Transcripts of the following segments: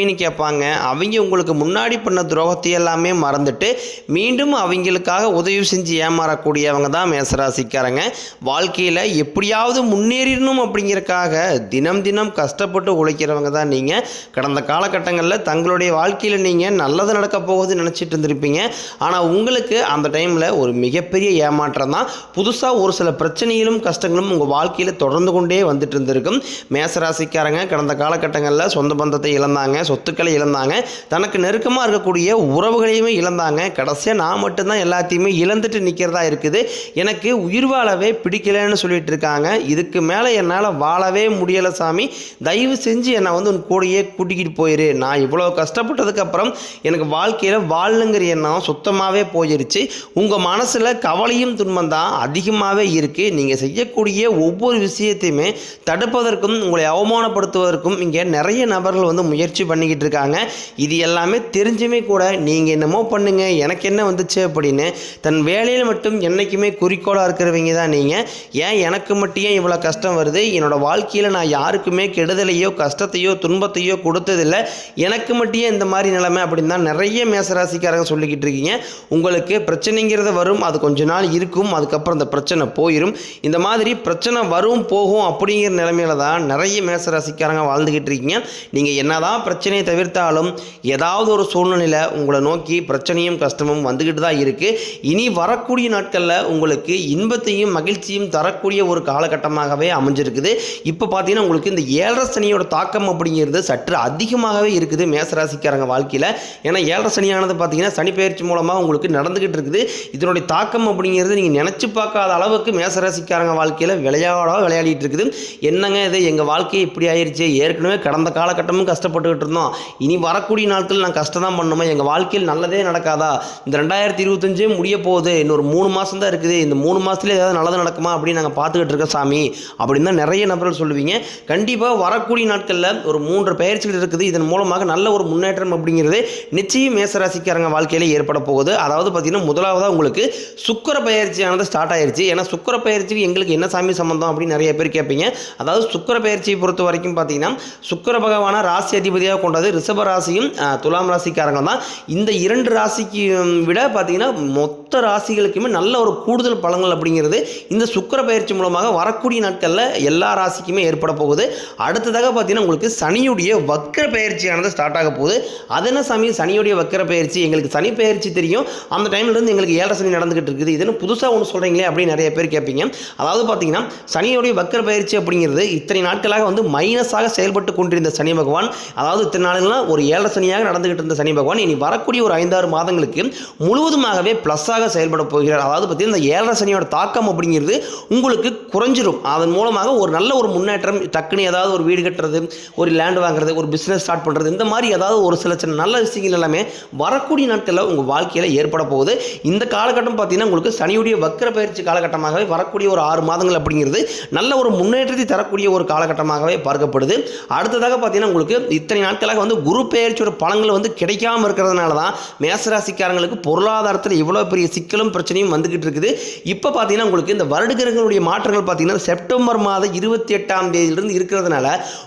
உதவின்னு கேட்பாங்க. அவங்க உங்களுக்கு முன்னாடி பண்ண துரோகத்தை எல்லாமே மறந்துட்டு மீண்டும் அவங்களுக்காக உதவி செஞ்சு ஏமாறக்கூடியவங்க தான் மேசராசிக்காரங்க. வாழ்க்கையில் எப்படியாவது முன்னேறிடணும் அப்படிங்கிறக்காக தினம் தினம் கஷ்டப்பட்டு உழைக்கிறவங்க தான் நீங்கள் கடந்த காலகட்டங்களில் தங்களுடைய வாழ்க்கையில் நீங்கள் நல்லது நடக்க போகுதுன்னு நினச்சிட்டு இருந்திருப்பீங்க. ஆனால் உங்களுக்கு அந்த டைமில் ஒரு மிகப்பெரிய ஏமாற்றம் தான். புதுசாக ஒரு சில பிரச்சனைகளும் கஷ்டங்களும் உங்கள் வாழ்க்கையில் தொடர்ந்து கொண்டே வந்துட்டு இருந்திருக்கும். மேசராசிக்காரங்க கடந்த காலகட்டங்களில் சொந்த பந்தத்தை இழந்தாங்க. சொத்துக்களை இழந்தாங்க. தனக்கு நெருக்கமாக இருக்கக்கூடிய உறவுகளையுமே இழந்தாங்க. கடைசியாக நான் மட்டும்தான் எல்லாத்தையுமே இழந்துட்டு நிற்கிறதா இருக்குது. எனக்கு உயிர் வாழவே பிடிக்கலன்னு சொல்லிட்டு இருக்காங்க. இதுக்கு மேலே என்னால் வாழவே முடியலை சாமி. தயவு செஞ்சு என்னை வந்து உன் கூடயே கூட்டிக்கிட்டு போயிரு. நான் இவ்வளோ கஷ்டப்பட்டதுக்கப்புறம் எனக்கு வாழ்க்கையில் வாழணுங்கிற எண்ணம் சுத்தமாகவே போயிருச்சு. உங்கள் மனசில் கவலையும் துன்பம் தான் அதிகமாகவே இருக்குது நீங்கள் செய்யக்கூடிய ஒவ்வொரு விஷயத்தையுமே தடுப்பதற்கும் உங்களை அவமானப்படுத்துவதற்கும் இங்கே நிறைய நபர்கள் வந்து முயற்சி பண்ணி பண்ணிக்கிட்டு இருக்காங்க இது எல்லாமே தெரிஞ்சுமே கூட நீங்கள் என்னமோ பண்ணுங்க எனக்கு என்ன வந்துச்சு அப்படின்னு தன் வேலையில் மட்டும் என்றைக்குமே குறிக்கோளாக இருக்கிறவங்க தான் நீங்கள் ஏன் எனக்கு மட்டும் ஏன் இவ்வளோ கஷ்டம் வருது? என்னோட வாழ்க்கையில் நான் யாருக்குமே கெடுதலையோ கஷ்டத்தையோ துன்பத்தையோ கொடுத்ததில்லை. எனக்கு மட்டும் இந்த மாதிரி நிலைமை அப்படின்னு தான் நிறைய மேசராசிக்காரங்க சொல்லிக்கிட்டு இருக்கீங்க. உங்களுக்கு பிரச்சனைங்கிறது வரும் அது கொஞ்ச நாள் இருக்கும் அதுக்கப்புறம் அந்த பிரச்சனை போயிடும் இந்த மாதிரி பிரச்சனை வரும் போகும் அப்படிங்கிற நிலைமையில தான் நிறைய மேசராசிக்காரங்க வாழ்ந்துக்கிட்டு இருக்கீங்க. நீங்கள் என்னதான் பிரச்சனை பிரச்சனையை தவிர்த்தாலும் ஏதாவது ஒரு சூழ்நிலையில் உங்களை நோக்கி பிரச்சனையும் கஷ்டமும் வந்துக்கிட்டு தான் இருக்குது இனி வரக்கூடிய நாட்களில் உங்களுக்கு இன்பத்தையும் மகிழ்ச்சியும் தரக்கூடிய ஒரு காலகட்டமாகவே அமைஞ்சிருக்குது. இப்போ பார்த்தீங்கன்னா உங்களுக்கு இந்த ஏழரை சனியோட தாக்கம் அப்படிங்கிறது சற்று அதிகமாகவே இருக்குது மேசராசிக்காரங்க வாழ்க்கையில். ஏன்னா ஏழரை சனியானது பார்த்தீங்கன்னா சனி பயிற்சி மூலமாக உங்களுக்கு நடந்துக்கிட்டு இருக்குது. இதனுடைய தாக்கம் அப்படிங்கிறது நீங்கள் நினச்சி பார்க்காத அளவுக்கு மேசராசிக்காரங்க வாழ்க்கையில் விளையாட விளையாடிட்டு இருக்குது. என்னங்க இது? எங்கள் வாழ்க்கை இப்படி ஆயிடுச்சு ஏற்கனவே கடந்த காலகட்டமும் கஷ்டப்பட்டுக்கிட்டு இருந்தோம். இனி வரக்கூடிய நாட்கள் நான் கஷ்டம் தான் பண்ணுமா எங்கள் வாழ்க்கையில் நல்லதே நடக்காதா? இந்த ரெண்டாயிரத்தி இருபத்தஞ்சே முடிய போகுது. இன்னொரு மூணு மாதம் தான் இருக்குது. இந்த மூணு மாதத்துல ஏதாவது நல்லது நடக்குமா? அப்படின்னு நாங்கள் பார்த்துக்கிட்டு இருக்கோம் சாமி. அப்படின்னு தான் நிறைய நபர்கள் சொல்லுவீங்க. கண்டிப்பாக வரக்கூடிய நாட்களில் ஒரு மூன்று பயிற்சிகள் இருக்குது. இதன் மூலமாக நல்ல ஒரு முன்னேற்றம் அப்படிங்கிறது நிச்சயம் மேசராசிக்காரங்க வாழ்க்கையில ஏற்பட போகுது. அதாவது பார்த்தீங்கன்னா முதலாவதாக உங்களுக்கு சுக்கர பயிற்சியானது ஸ்டார்ட் ஆயிருச்சு. ஏன்னா சுக்கர பயிற்சிக்கு எங்களுக்கு என்ன சாமி சம்பந்தம் அப்படின்னு நிறைய பேர் கேட்பீங்க. அதாவது சுக்கர பயிற்சியை பொறுத்த வரைக்கும் பார்த்தீங்கன்னா சுக்கர பகவான ராசி அதிபதியாக கொண்டது. ரிஷப ராசியும் துலாம் ராசிக்காரங்க தான். இந்த இரண்டு ராசிக்கு விட பார்த்தீங்கன்னா மொத்த ராசிகளுக்குமே நல்ல ஒரு கூடுதல் பலங்கள் அப்படிங்கிறது இந்த சுக்கர பயிற்சி மூலமாக வரக்கூடிய நாட்களில் எல்லா ராசிக்குமே ஏற்பட போகுது. அடுத்ததாக பார்த்தீங்கன்னா உங்களுக்கு சனியுடைய வக்கர பயிற்சியானது ஸ்டார்ட் ஆக போகுது. அது என்ன சாமி? சனியுடைய வக்கர பயிற்சி. எங்களுக்கு சனி பயிற்சி தெரியும். அந்த டைம்லேருந்து எங்களுக்கு ஏழரை சனி நடந்துகிட்டு இருக்குது. இதுன்னு புதுசாக ஒன்று சொல்கிறீங்களே அப்படின்னு நிறைய பேர் கேட்பீங்க. அதாவது பார்த்தீங்கன்னா சனியுடைய வக்கர பயிற்சி அப்படிங்கிறது இத்தனை நாட்களாக வந்து மைனஸாக செயல்பட்டு கொண்டிருந்த சனி பகவான் அதாவது இத்தனை நாளுங்களாம் ஒரு ஏழரை சனியாக நடந்துகிட்டு இருந்த சனி பகவான் இனி வரக்கூடிய ஒரு ஐந்தாறு மாதங்களுக்கு முழுவதுமாகவே ப்ளஸ்ஸாக சிறப்பாக செயல்பட போகிறார்? அதாவது பார்த்தீங்கன்னா இந்த ஏழரை சனியோட தாக்கம் அப்படிங்கிறது உங்களுக்கு குறைஞ்சிரும். அதன் மூலமாக ஒரு நல்ல ஒரு முன்னேற்றம் டக்குன்னு ஏதாவது ஒரு வீடு கட்டுறது ஒரு லேண்ட் வாங்குறது ஒரு பிஸ்னஸ் ஸ்டார்ட் பண்ணுறது இந்த மாதிரி ஏதாவது ஒரு சில சின்ன நல்ல விஷயங்கள் எல்லாமே வரக்கூடிய நாட்களில் உங்கள் வாழ்க்கையில் ஏற்பட போகுது. இந்த காலகட்டம் பார்த்தீங்கன்னா உங்களுக்கு சனியுடைய வக்கர பயிற்சி காலகட்டமாகவே வரக்கூடிய ஒரு ஆறு மாதங்கள் அப்படிங்கிறது நல்ல ஒரு முன்னேற்றத்தை தரக்கூடிய ஒரு காலகட்டமாகவே பார்க்கப்படுது. அடுத்ததாக பார்த்தீங்கன்னா உங்களுக்கு இத்தனை நாட்களாக வந்து குரு பெயர்ச்சியோட பலன்கள் வந்து கிடைக்காம இருக்கிறதுனால தான் மேசராசிக்காரங்களுக்கு பொருளாதாரத்தில் இவ்வளோ பெரிய சிக்கலும் பிரச்சனையும் வந்துக்கிட்டு இருக்குது. இப்போ பார்த்தீங்கன்னா உங்களுக்கு இந்த வருடகிரகங்களுடைய மாற்றங்கள் பார்த்தீங்கன்னா செப்டம்பர் மாதம் இருபத்தி எட்டாம் தேதியிலிருந்து இருக்கிறதுனால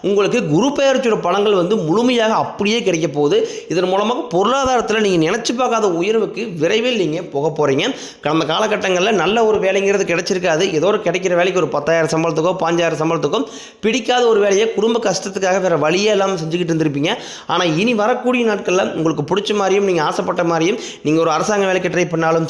உங்களுக்கு குரு பெயர்ச்சியோட பலன்கள் வந்து முழுமையாக அப்படியே கிடைக்க போகுது. இதன் மூலமாக பொருளாதாரத்தில் நீங்கள் நினச்சி பார்க்காத உயர்வுக்கு விரைவில் நீங்கள் போக போகிறீங்க கடந்த காலகட்டங்களில் நல்ல ஒரு வேலைங்கிறது கிடைச்சிருக்காது. ஏதோ ஒரு கிடைக்கிற வேலைக்கு ஒரு பத்தாயிரம் சம்பளத்துக்கோ பாஞ்சாயிரம் சம்பளத்துக்கோ பிடிக்காத ஒரு வேலையை குடும்ப கஷ்டத்துக்காக வேறு வழியே இல்லாமல் செஞ்சுக்கிட்டு இருந்திருப்பீங்க. ஆனால் இனி வரக்கூடிய நாட்களில் உங்களுக்கு பிடிச்ச மாதிரியும் நீங்கள் ஆசைப்பட்ட மாதிரியும் நீங்கள் ஒரு அரசாங்க வேலைக்கு ட்ரை பண்ணாலும்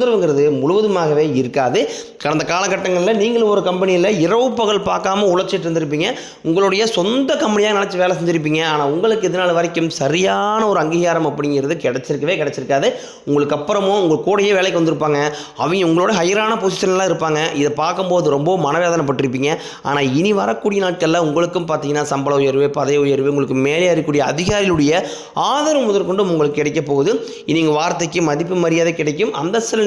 தொந்தரவுங்கிறது முழுவதுமாகவே இருக்காது. கடந்த காலகட்டங்களில் நீங்களும் ஒரு கம்பெனியில் இரவு பகல் பார்க்காம உழைச்சிட்டு இருந்திருப்பீங்க. உங்களுடைய சொந்த கம்பெனியாக நினச்சி வேலை செஞ்சுருப்பீங்க. ஆனால் உங்களுக்கு இதனால் வரைக்கும் சரியான ஒரு அங்கீகாரம் அப்படிங்கிறது கிடச்சிருக்கவே கிடச்சிருக்காது. உங்களுக்கு அப்புறமும் உங்கள் கூடயே வேலைக்கு வந்திருப்பாங்க. அவங்க உங்களோட ஹையரான பொசிஷன்லாம் இருப்பாங்க. இதை பார்க்கும்போது ரொம்ப மனவேதனைப்பட்டிருப்பீங்க. ஆனால் இனி வரக்கூடிய நாட்களில் உங்களுக்கும் பார்த்தீங்கன்னா சம்பள உயர்வு பதவி உயர்வு உங்களுக்கு மேலே இருக்கக்கூடிய அதிகாரிகளுடைய ஆதரவு முதற்கொண்டு உங்களுக்கு கிடைக்க போகுது. இனி வார்த்தைக்கு மதிப்பு மரியாதை கிடைக்கும். அந்தஸ்தில்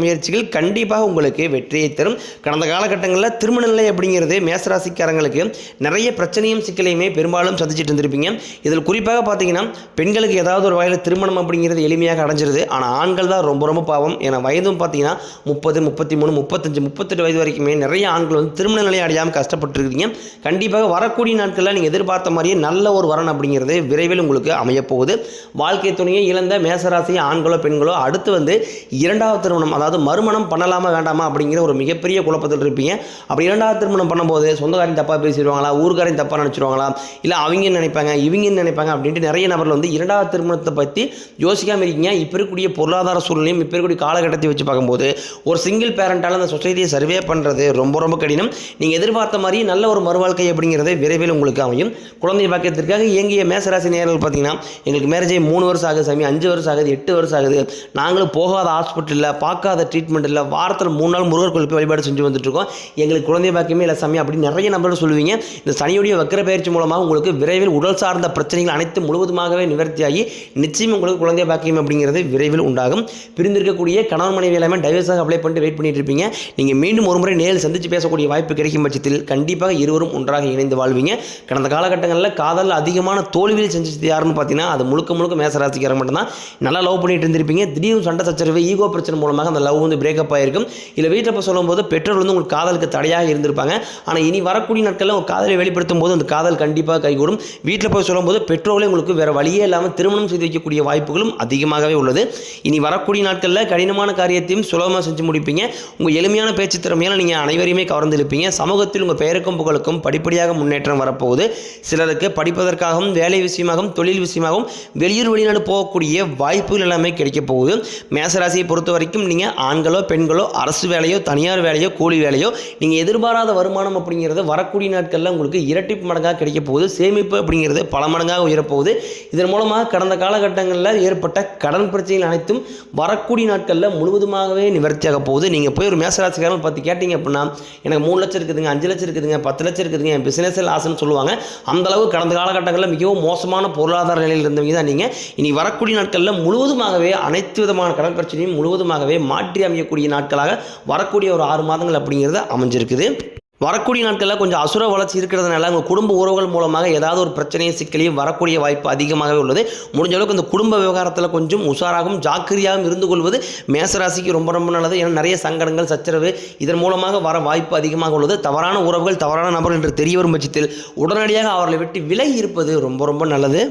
முயற்சிகள் கண்டிப்பாக உங்களுக்கு வெற்றியை தரும். கடந்த காலகட்டங்களில் திருமண நிலை அப்படிங்கிறது மேசராசிக்காரங்களுக்கு நிறைய பிரச்சனையும் சிக்கலையுமே பெரும்பாலும் சந்திச்சிட்டு இருந்திருப்பீங்க. இதில் குறிப்பாக பார்த்தீங்கன்னா பெண்களுக்கு ஏதாவது ஒரு வகையில் திருமணம் அப்படிங்கிறது எளிமையாக அடைஞ்சிருது. ஆனால் ஆண்கள் தான் ரொம்ப ரொம்ப பாவம். ஏன்னா வயதும் பார்த்தீங்கன்னா முப்பது முப்பத்தி மூணு முப்பத்தஞ்சு முப்பத்தெட்டு வயது வரைக்குமே நிறைய ஆண்கள் வந்து திருமண நிலையை அடையாமல் கஷ்டப்பட்டுருக்கீங்க கண்டிப்பாக வரக்கூடிய நாட்களில் நீங்கள் எதிர்பார்த்த மாதிரியே நல்ல ஒரு வரன் அப்படிங்கிறது விரைவில் உங்களுக்கு அமையப்போகுது வாழ்க்கை துணையை இழந்த மேசராசி ஆண்களோ பெண்களோ அடுத்து வந்து இரண்டாவது திருமணம் அதாவது மறுமணம் பண்ணலாமா வேண்டாமா அப்படிங்கிற ஒரு மிகப்பெரிய குழப்பத்தில் இருப்பீங்க. அப்படி இரண்டாவது திருமணம் பண்ணும்போது சொந்தக்காரன் தப்பாக பேசிடுவாங்களா ஊர்க்காரன் தப்பாக நினச்சிருவாங்களா இல்லை அவங்க நினைப்பாங்க இவங்க நினைப்பாங்க அப்படின்ட்டு நிறைய நபர்கள் வந்து இரண்டாவது திருமணத்தை பற்றி யோசிக்காமல் இருக்கீங்க. இப்போ இருக்கக்கூடிய பொருளாதார சூழ்நிலையும் இப்போ இருக்கக்கூடிய காலகட்டத்தை வச்சு பார்க்கும்போது ஒரு சிங்கிள் பேரண்டால் அந்த சொசைட்டியை சர்வே பண்ணுறது ரொம்ப ரொம்ப கடினம். நீங்கள் எதிர்பார்த்த மாதிரி நல்ல ஒரு மறுவாழ்க்கை அப்படிங்கிறது விரைவில் உங்களுக்கு அமையும். குழந்தை பாக்கியத்திற்காக இயங்கிய மேசராசி நேரங்கள் பார்த்தீங்கன்னா எங்களுக்கு மேரேஜ் மூணு வருஷம் ஆகுது சாமி அஞ்சு வருஷம் ஆகுது எட்டு வருஷம் ஆகுது. நாங்களும் போகாத ஹாஸ்பிட்டலில் பார்க்காத ட்ரீட்மெண்ட் இல்லை. வாரத்தில் மூணு நாள் முருகர் கோயில் போய் வழிபாடு செஞ்சு வந்துட்டுருக்கோம். எங்களுக்கு குழந்தை பாக்கியமே இல்லை சாமி அப்படின்னு நிறைய நபர்கள் சொல்லுவீங்க. இந்த சனியுடைய வக்கர பயிற்சி மூலமாக உங்களுக்கு விரைவில் உடல் சார்ந்த பிரச்சனைகள் அனைத்து முழுவதுமாகவே நிவர்த்தியாகி நிச்சயம் உங்களுக்கு குழந்தை பாக்கியம் அப்படிங்கிறது விரைவில் உண்டாகும். பிரிந்திருக்கக்கூடிய கணவன் மனைவி எல்லாமே டைவர்ஸாக அப்ளை பண்ணிட்டு வெயிட் பண்ணிட்டு இருப்பீங்க. நீங்கள் மீண்டும் ஒரு முறை நேரில் சந்தித்து பேசக்கூடிய வாய்ப்பு கிடைக்கும் பட்சத்தில் கண்டிப்பாக இருவரும் ஒன்றாக இணைந்து வாழ்வீங்க. கடந்த காலகட்டங்களில் காதல் அதிகமான தோல்வியில் செஞ்சது யாருன்னு பார்த்தீங்கன்னா அது முழுக்க முழுக்க மேசராசிக்காரங்க மட்டும்தான். நல்லா லவ் பண்ணிட்டு இருந்திருப்பீங்க. திடீர்னு சண்டை சச்சரவு ஈகோ பிரச்சனை மூலமாக அந்த லவ் வந்து பிரேக்கப் ஆகிருக்கும் இல்லை வீட்டில் இப்போ சொல்லும்போது பெற்றோர் வந்து உங்களுக்கு காதலுக்கு தடையாக இருந்திருப்பாங்க. ஆனால் இனி வரக்கூடிய நாட்களில் உங்கள் காதலை வெளிப்படுத்தும் போது அந்த காதல் கண்டிப்பாக கைகூடும். வீட்டில் போய் சொல்லும்போது பெற்றோர்களே உங்களுக்கு வேறு வழியே இல்லாமல் திருமணம் செய்து வைக்கக்கூடிய வாய்ப்புகளும் அதிகமாகவே உள்ளது. இனி வரக்கூடிய நாட்களில் கடினமான காரியத்தையும் சுலபமாக செஞ்சு முடிப்பீங்க. உங்கள் எளிமையான பேச்சு திறமையால் நீங்கள் அனைவரையுமே கவர்ந்திருப்பீங்க சமூகத்தில் உங்கள் பெயருக்கும் புகழுக்கும் படிப்படியாக முன்னேற்றம் வரப்போகுது. சிலருக்கு படிப்பதற்காகவும் வேலை விஷயமாகவும் தொழில் விஷயமாகவும் வெளியூர் வெளிநாடு போகக்கூடிய வாய்ப்புகள் எல்லாமே கிடைக்க போகுது. மேசராசியை பொறுத்த வரைக்கும் நீங்கள் ஆண்களோ பெண்களோ அரசு வேலையோ தனியார் வேலையோ கூலி வேலையோ நீங்கள் எதிர்பாராத வருமானம் அப்படிங்கிறது வரக்கூடிய நாட்களில் உங்களுக்கு இரட்டிப்பு மடங்காக கிடைக்க போகுது. சேமிப்பு அப்படிங்கிறது பல மடங்காக உயரப்போகுது. இதன் மூலமாக கடந்த காலகட்டங்களில் ஏற்பட்ட கடன் பிரச்சனைகள் அனைத்தும் வரக்கூடிய நாட்களில் முழுவதுமாகவே நிவர்த்தியாக போகுது. நீங்கள் போய் ஒரு மேசராசிக்காரன் பார்த்து கேட்டிங்க அப்படின்னா எனக்கு மூணு லட்சம் இருக்குதுங்க அஞ்சு லட்சம் இருக்குதுங்க பத்து லட்சம் இருக்குதுங்க என் பிசினஸ் லாஸ்ன்னு சொல்லுவாங்க. அந்தளவு கடந்த காலகட்டங்களில் மிகவும் மோசமான பொருளாதார நிலையில் இருந்தவங்க தான் நீங்கள் இனி வரக்கூடிய நாட்களில் முழுவதுமாகவே அனைத்து விதமான கடன் பிரச்சனையும் முழுவதுமாகவே மாற்றி அமையக்கூடிய நாட்களாக வரக்கூடிய ஒரு ஆறு மாதங்கள் அப்படிங்கிறது அமைஞ்சிருக்குது. வரக்கூடிய நாட்களில் கொஞ்சம் அசுர வளர்ச்சி இருக்கிறதுனால உங்கள் குடும்ப உறவுகள் மூலமாக ஏதாவது ஒரு பிரச்சனையும் சிக்கலையும் வரக்கூடிய வாய்ப்பு அதிகமாகவே உள்ளது. முடிஞ்ச அளவுக்கு இந்த குடும்ப விவகாரத்தில் கொஞ்சம் உஷாராகவும் ஜாக்கிரதையாகவும் இருந்து கொள்வது மேசராசிக்கு ரொம்ப ரொம்ப நல்லது. ஏன்னா நிறைய சங்கடங்கள் சச்சரவு இதன் மூலமாக வர வாய்ப்பு அதிகமாக உள்ளது. தவறான உறவுகள் தவறான நபர்கள் என்று தெரிய வரும் பட்சத்தில் உடனடியாக அவர்களை விட்டு விலகி இருப்பது ரொம்ப ரொம்ப நல்லது.